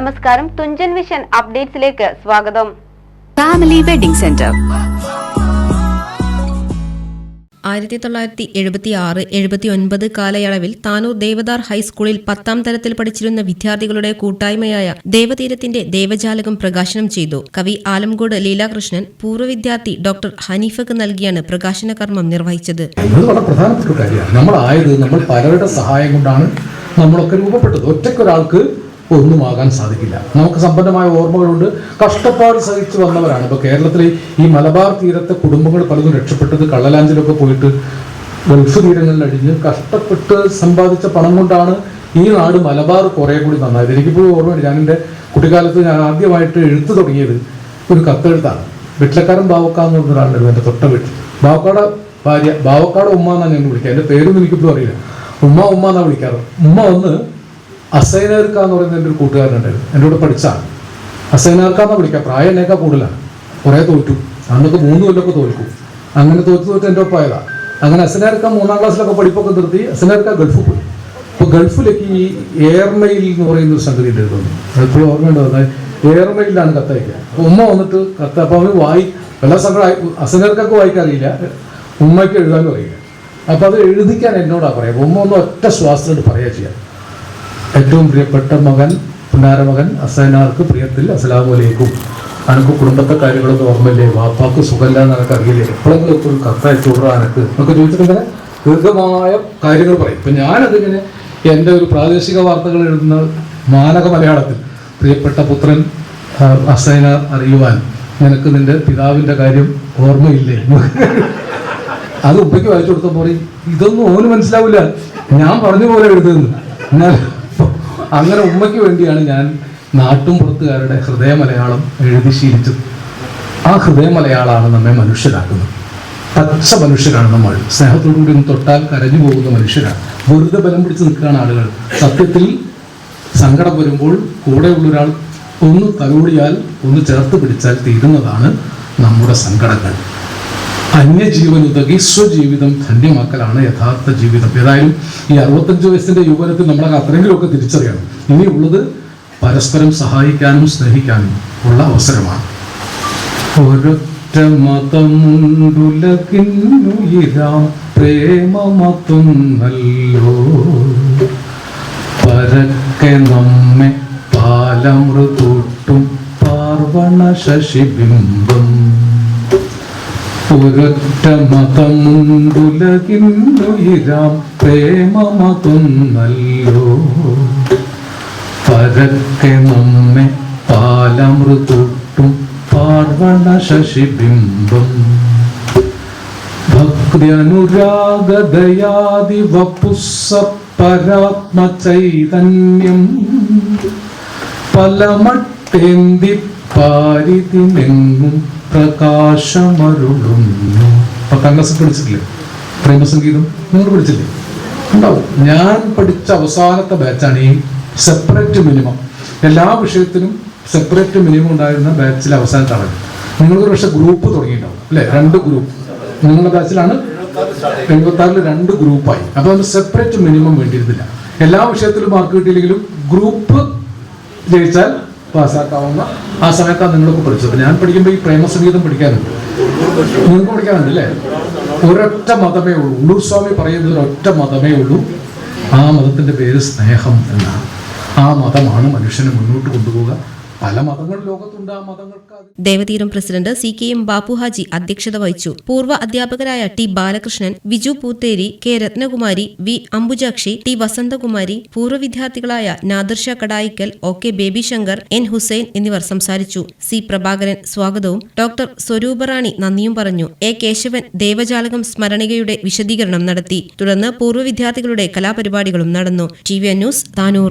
നമസ്കാരം. തുഞ്ചൻ വിഷൻ അപ്ഡേറ്റ്സിലേക്ക് സ്വാഗതം. Family wedding centre. ആയിരത്തി തൊള്ളായിരത്തി എഴുപത്തി ആറ് എഴുപത്തി ഒൻപത് കാലയളവിൽ താനൂർ ദേവദാർ ഹൈസ്കൂളിൽ പത്താം തരത്തിൽ പഠിച്ചിരുന്ന വിദ്യാർത്ഥികളുടെ കൂട്ടായ്മയായ ദേവതീരത്തിന്റെ ദേവജാലകം പ്രകാശനം ചെയ്തു. കവി ആലംകോട് ലീലാകൃഷ്ണൻ പൂർവ വിദ്യാർത്ഥി ഡോക്ടർ ഹനീഫക്ക് നൽകിയാണ് പ്രകാശന കർമ്മം നിർവഹിച്ചത് നമ്മളായത് നമ്മൾ പലരുടെ സഹായം കൊണ്ടാണ് നമ്മളൊക്കെ രൂപപ്പെട്ടത്. ഒറ്റയ്ക്കൊരാൾക്ക് ഒന്നുമാകാൻ സാധിക്കില്ല. നമുക്ക് സമ്പന്നമായ ഓർമ്മകളുണ്ട്. കഷ്ടപ്പാട് സഹിച്ചു വന്നവരാണ്. ഇപ്പോൾ കേരളത്തിലെ ഈ മലബാർ തീരത്തെ കുടുംബങ്ങൾ പലതും രക്ഷപ്പെട്ടത് കള്ളലാഞ്ചിലൊക്കെ പോയിട്ട് ഗൾഫ് തീരങ്ങളിൽ അടിഞ്ഞ് കഷ്ടപ്പെട്ട് സമ്പാദിച്ച പണം കൊണ്ടാണ് ഈ നാട് മലബാർ കുറെ കൂടി നന്നായത്. എനിക്കിപ്പോഴും ഓർമ്മയുണ്ട്. ഞാൻ എന്റെ കുട്ടിക്കാലത്ത് ഞാൻ ആദ്യമായിട്ട് എഴുത്ത് തുടങ്ങിയത് ഒരു കത്തെഴുത്താണ്. വീട്ടിലക്കാരൻ ബാവക്കാന്ന് പറഞ്ഞ ഒരാളുണ്ടായിരുന്നു എന്റെ തൊട്ട വീട്ടിൽ. ബാവക്കാട് ഭാര്യ ബാവക്കാട് ഉമ്മ എന്നാണ് ഞാൻ വിളിക്കുക. എന്റെ പേരൊന്നും എനിക്കിപ്പോഴും അറിയില്ല. ഉമ്മ ഉമ്മ എന്നാണ് വിളിക്കാറ്. ഉമ്മ വന്ന് അസൈനേർക്ക എന്ന് പറയുന്ന എന്റെ ഒരു കൂട്ടുകാരനുണ്ടായിരുന്നു. എന്റെ കൂടെ പഠിച്ചാണ്. അസൈനേർക്ക എന്നാ വിളിക്കുക പ്രായം എന്നേക്കാൾ കൂടുതലാണ്. കുറേ തോറ്റു. അന്നൊക്കെ മൂന്ന് കൊല്ലമൊക്കെ തോൽക്കും. അങ്ങനെ തോറ്റ് തോറ്റ് എന്റെ ഒപ്പമായതാണ് അങ്ങനെ അസനേർക്ക മൂന്നാം ക്ലാസ്സിലൊക്കെ പഠിപ്പൊക്കെ നിർത്തി അസനേർക്ക ഗൾഫിൽ പോയി. അപ്പോൾ ഗൾഫിലേക്ക് ഈ എയർമെയിൽ എന്ന് പറയുന്ന ഒരു സംഗതി ഉണ്ടായിരുന്നു എപ്പോഴും പറഞ്ഞാൽ എയർമെയിലാണ് കത്തയക്കുക. അപ്പോൾ ഉമ്മ വന്നിട്ട് കത്ത് അപ്പോൾ അവന് വായി എല്ലാ സങ്കടം അസനേർക്കൊക്കെ വായിക്കാൻ അറിയില്ല ഉമ്മയ്ക്ക് എഴുതാനും അറിയില്ല അപ്പോൾ അത് എഴുതിക്കാൻ എന്നോടാ പറയാം ഉമ്മ ഒന്ന് ഒറ്റ ശ്വാസത്തോട് പറയുക ചെയ്യാം. ഏറ്റവും പ്രിയപ്പെട്ട മകൻ പുന്നാരമകൻ അസൈനാർക്ക് പ്രിയത്തിൽ അസലാമലേക്കും അനക്ക് കുടുംബത്തെ കാര്യങ്ങളൊന്നും ഓർമ്മയില്ലേ? വാപ്പാക്ക് സുഖമില്ല എന്ന് എനിക്ക് അറിയില്ലേ? എപ്പോഴെങ്കിലും ഒക്കെ ഒരു കത്തയച്ചു വിടാ എനക്ക് എന്നൊക്കെ ചോദിച്ചിട്ടിങ്ങനെ ദീർഘമായ കാര്യങ്ങൾ പറയും. ഇപ്പം ഞാനതിങ്ങനെ എന്റെ ഒരു പ്രാദേശിക വാർത്തകൾ എഴുതുന്ന മാനക മലയാളത്തിൽ പ്രിയപ്പെട്ട പുത്രൻ അസൈന അറിയുവാൻ നിനക്ക് നിന്റെ പിതാവിന്റെ കാര്യം ഓർമ്മയില്ലേ? അത് ഉപ്പയ്ക്ക് വായിച്ചു കൊടുത്തപ്പോൾ പറയും ഇതൊന്നും ഓന് മനസ്സിലാവില്ല. ഞാൻ പറഞ്ഞ പോലെ എഴുതുന്നു. അങ്ങനെ ഉമ്മയ്ക്ക് വേണ്ടിയാണ് ഞാൻ നാട്ടും പുറത്തുകാരുടെ ഹൃദയ മലയാളം എഴുതി ശീലിച്ചത്. ആ ഹൃദയ മലയാളമാണ് നമ്മെ മനുഷ്യരാക്കുന്നത്. പച്ച മനുഷ്യരാണ് നമ്മൾ. സ്നേഹത്തോടുകൂടി ഒന്ന് തൊട്ടാൽ കരഞ്ഞു പോകുന്ന മനുഷ്യരാണ്. വെറുതെ ബലം പിടിച്ച് നിൽക്കുകയാണ് ആളുകൾ. സത്യത്തിൽ സങ്കടം വരുമ്പോൾ കൂടെയുള്ള ഒരാൾ ഒന്ന് തലോടിയാൽ ഒന്ന് ചേർത്ത് പിടിച്ചാൽ തീരുന്നതാണ് നമ്മുടെ സങ്കടങ്ങൾ. അന്യജീവനുതകി സ്വജീവിതം ധന്യമാക്കലാണ് യഥാർത്ഥ ജീവിതം. ഏതായാലും ഈ അറുപത്തഞ്ച് വയസ്സിന്റെ യുവനത്തിൽ നമ്മളൊക്കെ അത്രയെങ്കിലുമൊക്കെ തിരിച്ചറിയണം. ഇനിയുള്ളത് പരസ്പരം സഹായിക്കാനും സ്നേഹിക്കാനും ഉള്ള അവസരമാണ്. പരക്കെ നമ്മെ പാലമൃതൂട്ടും പാർവണ ശശിബിംബം. ഒരൊറ്റ മതമുണ്ടുലകിന്നുയിരാം പ്രേമമതൊന്നല്ലോ. പരക്കെ നമ്മെ പാലമൃതൊട്ടും പാർവണ ശശിബിംബം ഭക്തിയനുരാഗദയാദി വപുസ്സ പരാത്മ ചൈതന്യം പലമട്ടേന്തി പാരിതിനെങ്ങും പ്രകാശമരുളുന്നു. പത്താം പഠിച്ചിട്ടില്ലേ? പ്രേമസംഗീതം? നിങ്ങൾ പഠിച്ചില്ലേ? ഉണ്ടാവും. ഞാൻ പഠിച്ച അവസാനത്തെ ബാച്ചാണ് ഈ സെപ്പറേറ്റ് മിനിമം എല്ലാ വിഷയത്തിനും സെപ്പറേറ്റ് മിനിമം ഉണ്ടായിരുന്ന ബാച്ചിലെ അവസാനത്താണ്. നിങ്ങളൊരു പക്ഷെ ഗ്രൂപ്പ് തുടങ്ങിയിട്ടുണ്ടാവും അല്ലേ? രണ്ട് ഗ്രൂപ്പ് നിങ്ങളുടെ ബാച്ചിലാണ് എഴുപത്തി ആറിൽ രണ്ട് ഗ്രൂപ്പായി അപ്പൊ അതിന് സെപ്പറേറ്റ് മിനിമം വേണ്ടിയിരുന്നില്ല. എല്ലാ വിഷയത്തിലും മാർക്ക് കിട്ടിയില്ലെങ്കിലും ഗ്രൂപ്പ് ജയിച്ചാൽ പാസ്സാക്കാവുന്ന ആ സമയത്താണ് നിങ്ങളൊക്കെ പഠിച്ചത്. ഞാൻ പഠിക്കുമ്പോൾ ഈ പ്രേമസംഗീതം പഠിക്കാനുണ്ട്. നിങ്ങൾക്ക് പഠിക്കാനുണ്ട് അല്ലേ? ഒരൊറ്റ മതമേ ഉള്ളൂ. ഉള്ളൂർ സ്വാമി പറയുന്നത് ഒരൊറ്റ മതമേ ഉള്ളൂ. ആ മതത്തിന്റെ പേര് സ്നേഹം എന്നാണ്. ആ മതമാണ് മനുഷ്യനെ മുന്നോട്ട് കൊണ്ടുപോകുക പല മതങ്ങൾ ലോകത്തുണ്ട്. ആ മതങ്ങൾക്ക് Devatheeram president C K M Bappuhaji അധ്യക്ഷത വഹിച്ചു. പൂർവ അധ്യാപകരായ T Balakrishnan Viju Poothery K Ratnakumari V Ambujakshi T Vasanthakumari പൂർവ വിദ്യാർത്ഥികളായ Nadarsha Kadayikkal O K Baby Shankar N Hussain എന്നിവർ സംസാരിച്ചു. സി പ്രഭാകരൻ സ്വാഗതവും. ഡോക്ടർ സ്വരൂപറാണി നന്ദിയും പറഞ്ഞു. എ കേശവൻ ദേവജാലകം സ്മരണികയുടെ വിശദീകരണം നടത്തി. തുടർന്ന് പൂർവ വിദ്യാർത്ഥികളുടെ കലാപരിപാടികളും നടന്നു. T V news Tanur.